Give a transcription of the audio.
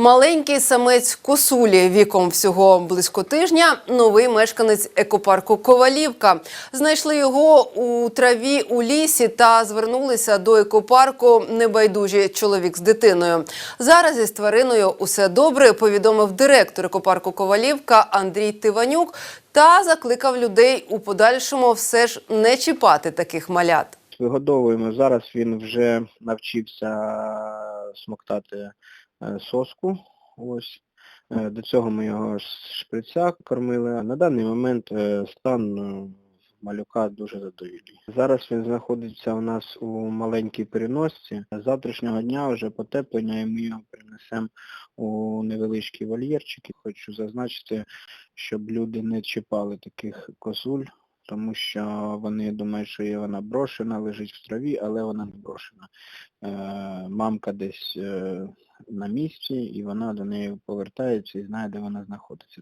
Маленький самець косулі віком всього близько тижня. Новий мешканець екопарку Ковалівка. Знайшли його у траві у лісі та звернулися до екопарку небайдужі чоловік з дитиною. Зараз із твариною усе добре. Повідомив директор екопарку Ковалівка Андрій Тиванюк та закликав людей у подальшому все ж не чіпати таких малят. Вигодовуємо. Зараз він вже навчився смоктати соску. Ось. Е, До цього ми його шприця кормили. На даний момент е, стан е, малюка дуже задовільний. Зараз він знаходиться у нас у маленькій переносці. З завтрашнього дня вже потеплення і ми його перенесемо у невеличкі вольєрчики. Хочу зазначити, щоб люди не чіпали таких косуль тому що вони думають, що є вона брошена, лежить в траві, але вона не брошена. Е, мамка десь е, на місці, і вона до неї повертається і знає, де вона знаходиться.